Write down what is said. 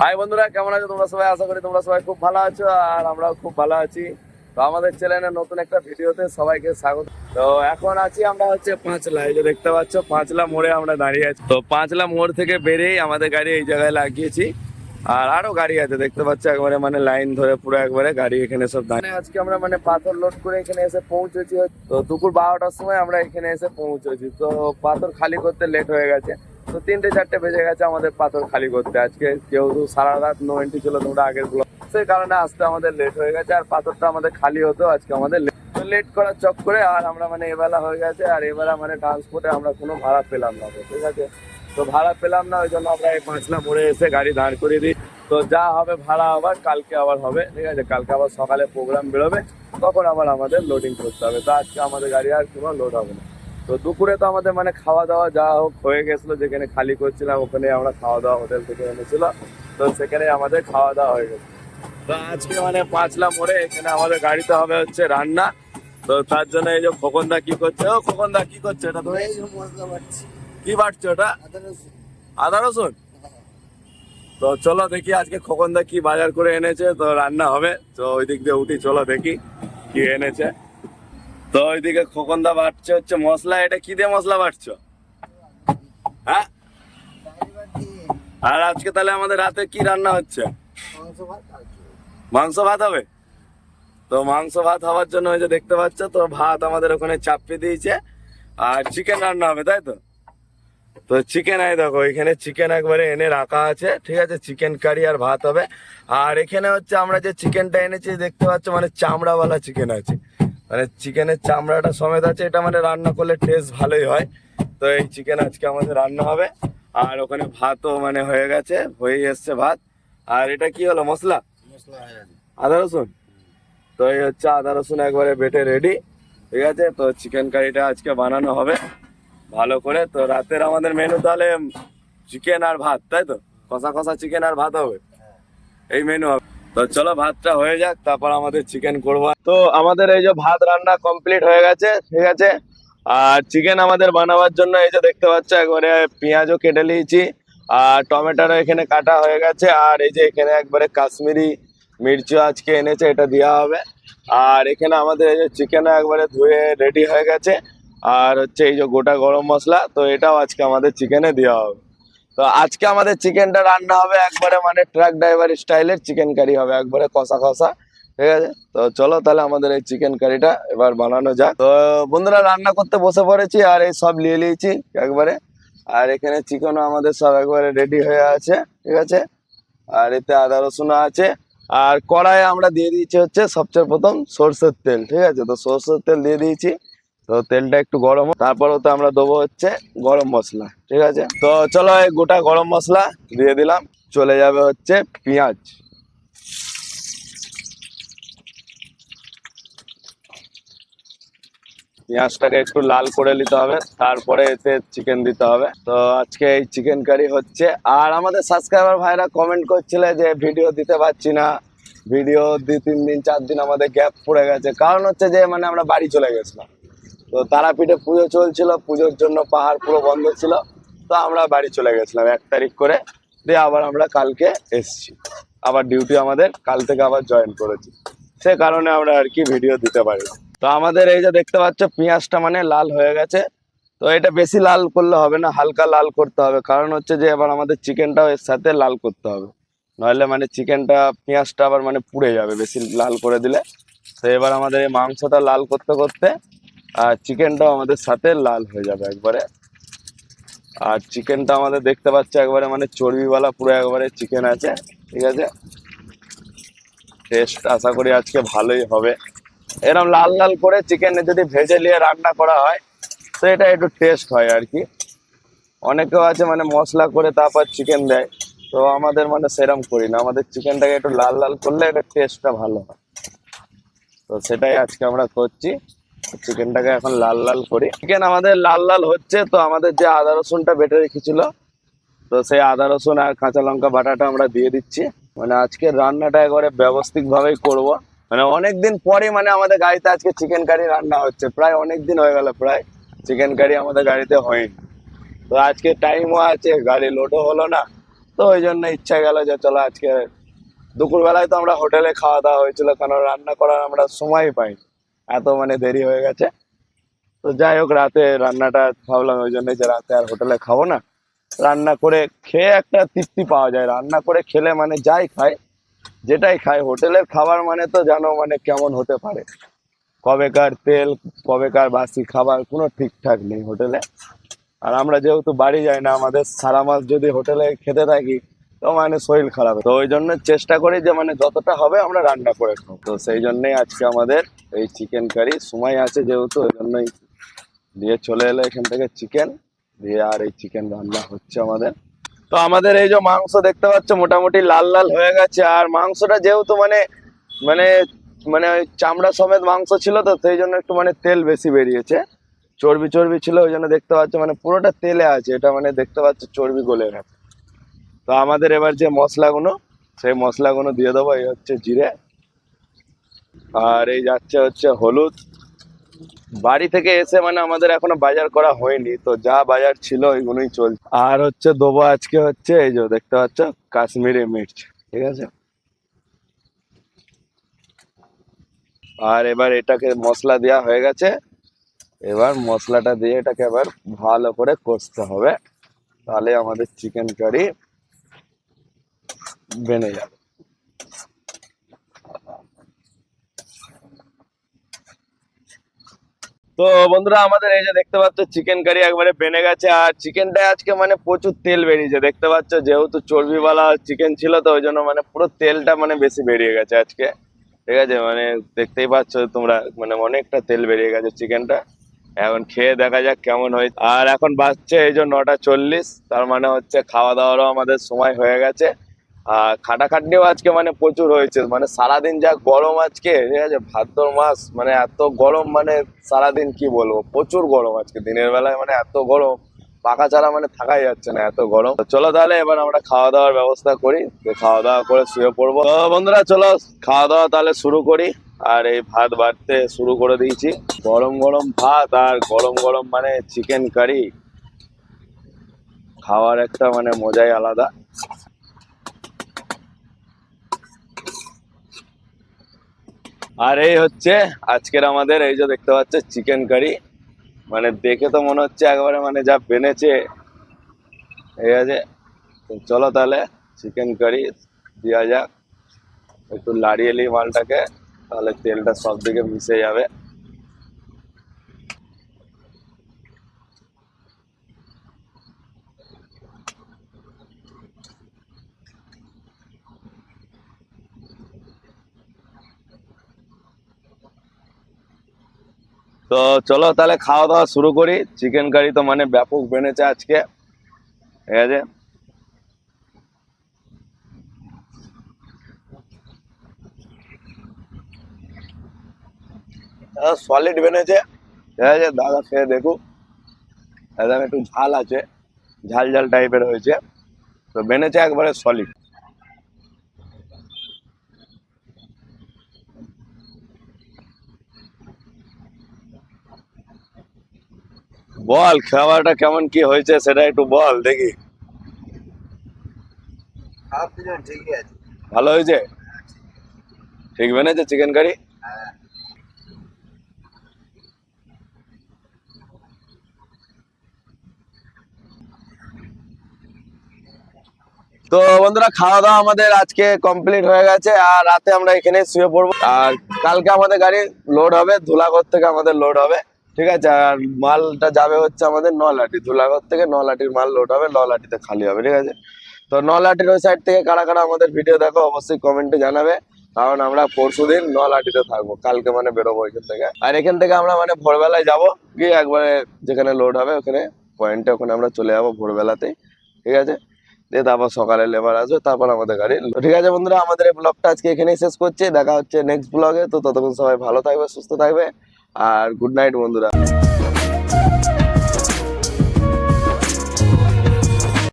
High বন্ধুরা, কেমন আছো? তোমরা সবাই? আশা করি তোমরা সবাই খুব ভালো আছো, আর আমরাও খুব ভালো আছি। তো আমাদের চ্যানেলের নতুন একটা ভিডিওতে সবাইকে স্বাগত। তো এখন আছি আমরা হচ্ছে পাঁচলা, এই যে দেখতে পাচ্ছ, পাঁচলা মোড়ে আমরা দাঁড়িয়ে আছি। তো পাঁচলা মোড় থেকে বেরিয়েই আমাদের গাড়ি এই জায়গায় লাগিয়েছি। আর আরও গাড়ি আছে, দেখতে পাচ্ছ, একবারে মানে লাইন ধরে পুরো একবারে গাড়ি এখানে সব দাঁড়িয়ে আজকে আমরা মানে পাথর লোড করে এখানে এসে পৌঁছেছি। তো দুপুর বারোটার সময় আমরা এখানে এসে পৌঁছেছি। তো পাথর খালি করতে লেট হয়ে গেছে। তো তিনটে, চারটে বেজে গেছে, আমাদের পাথর খালি করতে। আজকে যেহেতু সারা রাত নো এন্ট্রি ছিল, তোমরা আগের ব্লগ সেই কারণে আসতে আমাদের লেট হয়ে গেছে, আর পাথরটা আমাদের খালি হতো, আজকে আমাদের লেট করার চক্করে, আর আমরা মানে এবেলা হয়ে গেছে, আর এবেলা মানে ট্রান্সপোর্টে আমরা কোনো ভাড়া পেলাম না, ঠিক আছে? তো ভাড়া পেলাম না, ওই জন্য আমরা এই পাঁচলা মোড়ে এসে গাড়ি দাঁড় করিয়ে দিই। তো যা হবে ভাড়া আবার, কালকে আবার হবে, ঠিক আছে? কালকে আবার সকালে প্রোগ্রাম বেরোবে, তখন আবার আমাদের লোডিং করতে হবে। তো আজকে আমাদের গাড়ি আর কোনো লোড হবে না। তো দুপুরে তো আমাদের মানে খাওয়া দাওয়া যা হোক হয়ে গেছিল যেখানে খালি করছিলাম ওখানে আমরা খাওয়া দাওয়া হোটেল থেকে এনেছিল। তো সেখানে আমাদের খাওয়া দাওয়া হয়ে গেছে। তো আজকে মানে পাঁচলা মোড়ে এখানে আমাদের গাড়িতে হবে হচ্ছে রান্না। তো তার জন্য এই যে খোকনদা কি করছে? ও খোকনদা কি করছে এটা তুমি? কি বাটছো ওটা? আদা রসুন। আদা রসুন? তো চলো দেখি আজকে খোকনদা কি বাজার করে এনেছে তো রান্না হবে। তো ওই দিক দিয়ে উঠি চলো দেখি কি এনেছে। তো ওইদিকে খোকনদা বাটছে হচ্ছে মশলা, এটা কি দিয়ে মশলা বাটছো হ্যাঁ? আর আজকে তাহলে আমাদের রাতে কি রান্না হচ্ছে? মাংস ভাত হবে? তো মাংস ভাত হওয়ার জন্য ওই যে দেখতে পাচ্ছ, তো ভাত আমাদের ওখানে চাপিয়ে দিয়েছে, আর চিকেন রান্না হবে, তাই তো? তো চিকেন এই দেখো, এখানে চিকেন একবারে এনে রাখা আছে, ঠিক আছে? চিকেন কারি আর ভাত হবে। আর এখানে হচ্ছে আমরা যে চিকেনটা এনেছি, দেখতে পাচ্ছ মানে চামড়াওয়ালা চিকেন আছে। মানে চিকেনের চামড়াটা সমেত আছে এটা মানে রান্না করলে টেস্ট ভালোই হয়। তো এই চিকেন আজকে আমাদের রান্না হবে। আর ওখানে ভাতও মানে হয়ে গেছে হয়ে এসছে ভাত। আর এটা কি হলো মশলা? হয়ে আদা রসুন? তো এই হচ্ছে আদা রসুন একবারে বেটে রেডি ঠিক আছে? তো চিকেন কারিটা আজকে বানানো হবে ভালো করে। তো রাতের আমাদের মেনু তাহলে চিকেন আর ভাত তাই তো? কষা কষা চিকেন আর ভাত হবে। এই মেনু হবে। তো চলো ভাতটা হয়ে যাক, তারপর আমাদের চিকেন করব তো আমাদের এই যে ভাত রান্না কমপ্লিট হয়ে গেছে, ঠিক আছে? আর চিকেন আমাদের বানাবার জন্য এই যে দেখতে পাচ্ছ, একবারে পেঁয়াজও কেটে নিয়েছি, আর টমেটোরও এখানে কাটা হয়ে গেছে, আর এই যে এখানে একবারে কাশ্মীরি মির্চও আজকে এনেছে, এটা দেওয়া হবে। আর এখানে আমাদের এই যে চিকেনও একবারে ধুয়ে রেডি হয়ে গেছে, আর হচ্ছে এই যে গোটা গরম মশলা, তো এটাও আজকে আমাদের চিকেনে দেওয়া হবে। তো আজকে আমাদের চিকেনটা রান্না হবে একবারে মানে ট্রাক ড্রাইভার স্টাইলের চিকেন কারি হবে, একবারে কষা কষা, ঠিক আছে? তো চলো তাহলে আমাদের এই চিকেন কারিটা এবার বানানো যাক। তো বন্ধুরা রান্না করতে বসে পড়েছি আর এই সব নিয়ে নিয়েছি একবারে। আর এখানে চিকেনও আমাদের সব একবারে রেডি হয়ে আছে, ঠিক আছে? আর এতে আদা রসুন আছে। আর কড়াইয়ে আমরা দিয়ে দিয়েছি হচ্ছে সবচেয়ে প্রথম সর্ষের তেল, ঠিক আছে? তো সর্ষের তেল দিয়ে দিয়েছি। তো তেলটা একটু গরম তারপর ওতে আমরা দেবো হচ্ছে গরম মশলা, ঠিক আছে? তো চলো এই গোটা গরম মশলা দিয়ে দিলাম, চলে যাবে হচ্ছে পেঁয়াজ। পেঁয়াজটাকে একটু লাল করে নিতে হবে, তারপরে এতে চিকেন দিতে হবে। তো আজকে এই চিকেন কারি হচ্ছে, আর আমাদের সাবস্ক্রাইবার ভাইরা কমেন্ট করছিলে যে ভিডিও দিতে পারছি না। ভিডিও দুই তিন দিন, চার দিন আমাদের গ্যাপ পড়ে গেছে, কারণ হচ্ছে যে মানে আমরা বাড়ি চলে গেছিলাম। তো তারাপীঠে পুজো চলছিল, পুজোর জন্য পাহাড় পুরো বন্ধ ছিল। তো আমরা বাড়ি চলে গেছিলাম এক তারিখ করে। দিয়ে আবার আমরা কালকে এসছি। আবার ডিউটি আমাদের কাল থেকে আবার জয়েন করেছি। সে কারণে আমরা আর কি ভিডিও দিতে পারি তো আমাদের এই যে দেখতে পাচ্ছ, পেঁয়াজটা মানে লাল হয়ে গেছে। তো এটা বেশি লাল করলে হবে না, হালকা লাল করতে হবে। কারণ হচ্ছে যে এবার আমাদের চিকেনটাও এর সাথে লাল করতে হবে। নইলে মানে চিকেনটা পেঁয়াজটা আবার মানে পুড়ে যাবে বেশি লাল করে দিলে। তো এবার আমাদের এই মাংসটা লাল করতে করতে আর চিকেনটাও আমাদের সাথে লাল হয়ে যাবে একবারে। আর চিকেনটা আমাদের দেখতে পাচ্ছ একবারে মানে চর্বিওয়ালা, পুরো একবারে চিকেন আছে, ঠিক আছে? টেস্ট আশা করি আজকে ভালোই হবে। এরকম লাল লাল করে চিকেন যদি ভেজে নিয়ে রান্না করা হয়, তো এটা একটু টেস্ট হয় আর কি। অনেকেও আছে মানে মশলা করে তারপর চিকেন দেয়, তো আমাদের মানে সেরম করি না। আমাদের চিকেনটাকে একটু লাল লাল করলে এটা টেস্টটা ভালো হয়। তো সেটাই আজকে আমরা করছি। চিকেনটাকে এখন লাল লাল করি। চিকেন আমাদের লাল লাল হচ্ছে, তো আমাদের যে আদা রসুনটা বেটে রেখেছিল, তো সেই আদা রসুন আর কাঁচা লঙ্কা বাটাটা আমরা দিয়ে দিচ্ছি। মানে আজকে রান্নাটা একবারে ব্যবস্থিত ভাবেই করব। মানে অনেক দিন পরে মানে আমাদের গাড়িতে আজকে চিকেন কারি রান্না হচ্ছে। প্রায় অনেক দিন হয়ে গেল, প্রায় চিকেন কারি আমাদের গাড়িতে হয়নি। তো আজকে টাইমও আছে, গাড়ি লোডও হলো না। তো ওই জন্য ইচ্ছা গেল যে চলো আজকে দুপুরবেলায় তো আমরা হোটেলে খাওয়া দাওয়া হয়েছিল কারণ রান্না করার আমরা সময় পাই এত মানে দেরি হয়ে গেছে। তো যাই হোক, রাতে রান্নাটা ভাবলাম ওই জন্য যে রাতে আর হোটেলে খাব না। রান্না করে খেয়ে একটা তৃপ্তি পাওয়া যায়। রান্না করে খেলে মানে যাই খায়, যেটাই খায়। হোটেলের খাবার মানে তো জানো মানে কেমন হতে পারে। কবেকার তেল, কবেকার বাসি খাবার, কোনো ঠিকঠাক নেই হোটেলে। আর আমরা যেহেতু বাড়ি যাই না, আমাদের সারা মাস যদি হোটেলে খেতে থাকি তো মানে শরীর খারাপ তো ওই জন্য চেষ্টা করি যে মানে যতটা হবে আমরা রান্না করে খাব। তো সেই জন্যই আজকে আমাদের এই চিকেন কারি সময় আছে যেহেতু, ওই জন্যই দিয়ে চলে এলো এখান থেকে চিকেন দিয়ে আর এই চিকেন রান্না হচ্ছে আমাদের। তো আমাদের এই যে মাংস দেখতে পাচ্ছ, মোটামুটি লাল লাল হয়ে গেছে। আর মাংসটা যেহেতু মানে মানে মানে ওই চামড়া সমেত মাংস ছিল তো, সেই জন্য একটু মানে তেল বেশি বেরিয়েছে। চর্বি চর্বি ছিল, ওই জন্য দেখতে পাচ্ছ মানে পুরোটা তেলে আছে। এটা মানে দেখতে পাচ্ছ, চর্বি গলে গেছে। তো আমাদের এবার যে মশলাগুলো, সেই মশলাগুলো দিয়ে দেবো, এই হচ্ছে জিরে আর এই যাচ্ছে হচ্ছে হলুদ। বাড়ি থেকে এসে মানে আমাদের এখনও বাজার করা হয়নি, তো যা বাজার ছিল ওইগুলোই চলছে। আর হচ্ছে দেবো আজকে হচ্ছে এই যে দেখতে পাচ্ছ, কাশ্মীরি মির্চ, ঠিক আছে? আর এবার এটাকে মশলা দেওয়া হয়ে গেছে। এবার মশলাটা দিয়ে এটাকে এবার ভালো করে কষতে হবে। তাহলে আমাদের চিকেন কারি বেনে যাবে তো বন্ধুরা, আমাদের এই যে দেখতে পাচ্ছ চিকেন কারি একবারে বেনে গেছে। আর চিকেনটা আজকে মানে প্রচুর তেল বেরিয়েছে। দেখতে পাচ্ছ, যেহেতু চর্বিওয়ালা চিকেন ছিল, তো ওই জন্য মানে পুরো তেলটা মানে বেশি বেরিয়ে গেছে আজকে। ঠিক আছে? মানে দেখতেই পাচ্ছ তোমরা মানে অনেকটা তেল বেরিয়ে গেছে চিকেনটা এখন খেয়ে দেখা যাক কেমন হয়। আর এখন বাজছে এই যে নটা চল্লিশ, তার মানে হচ্ছে খাওয়া দাওয়ারও আমাদের সময় হয়ে গেছে। খাটাখাটনিও আজকে মানে প্রচুর হয়েছে। মানে সারাদিন যা গরম আজকে, ঠিক আছে? ভাদ্র মাস মানে এত গরম মানে সারাদিন কি বলব? প্রচুর গরম আজকে, দিনের বেলায় মানে এত গরম পাকা ছাড়া মানে থাকাই যাচ্ছে না এত গরম। চলো তাহলে, এবার আমরা খাওয়া দাওয়ার ব্যবস্থা করি। খাওয়া দাওয়া করে শুয়ে পড়ব। বন্ধুরা, চলো খাওয়া দাওয়া তাহলে শুরু করি। আর এই ভাত বাড়তে শুরু করে দিয়েছি। গরম গরম ভাত আর গরম গরম মানে চিকেন কারি। খাওয়ার একটা মানে মজাই আলাদা। আর এই হচ্ছে আজকের আমাদের এই যে দেখতে পাচ্ছে চিকেন কারি। মানে দেখে তো মনে হচ্ছে একবারে মানে যা বেনেছে। ঠিক আছে? চলো তাহলে চিকেন কারি দেওয়া যাক। একটু লাড়িয়ে নিই মালটাকে, তাহলে তেলটা সব দিকে মিশে যাবে। তো চলো তাহলে খাওয়া দাওয়া শুরু করি। চিকেন কারি তো মানে ব্যাপক বেনেছে আজকে। ঠিক আছে? সলিড বেনেছে ঠিক আছে? দাদা খেয়ে দেখুক একদম একটু ঝাল আছে। ঝাল ঝাল টাইপের হয়েছে। তো বেনেছে একবারে সলিড বল খাবারটা কেমন কি হয়েছে সেটা একটু বল দেখি। ভালো হয়েছে? ঠিক বেনেছে চিকেন কারি তো বন্ধুরা খাওয়া দাওয়া আমাদের আজকে কমপ্লিট হয়ে গেছে আর রাতে আমরা এখানে শুয়ে পড়ব। আর কালকে আমাদের গাড়ি লোড হবে ধুলাগড় থেকে আমাদের লোড হবে। ঠিক আছে, আর মালটা যাবে হচ্ছে আমাদের নলাটি ধুলাগড় থেকে নলাটির মাল লোড হবে নলাটিতে খালি হবে, ঠিক আছে? তো নলাটির ওই সাইড থেকে কারা কারা আমাদের ভিডিও দেখো, অবশ্যই কমেন্টে জানাবে। কারণ আমরা পরশু দিন নলাটিতে থাকব, কালকে মানে বেরোবো এখান থেকে। আর এখান থেকে আমরা মানে ভোরবেলায় যাব, গিয়ে একবারে যেখানে লোড হবে ওখানে পয়েন্টে ওখানে আমরা চলে যাব ভোরবেলাতেই, ঠিক আছে? দিয়ে তারপর সকালে লেবার আসবে, তারপর আমাদের গাড়ি ঠিক আছে বন্ধুরা, আমাদের এই ব্লগটা আজকে এখানেই শেষ করছি, দেখা হচ্ছে নেক্সট ব্লগে তো ততক্ষণ সবাই ভালো থাকবে, সুস্থ থাকবে। আর গুড নাইট বন্ধুরা।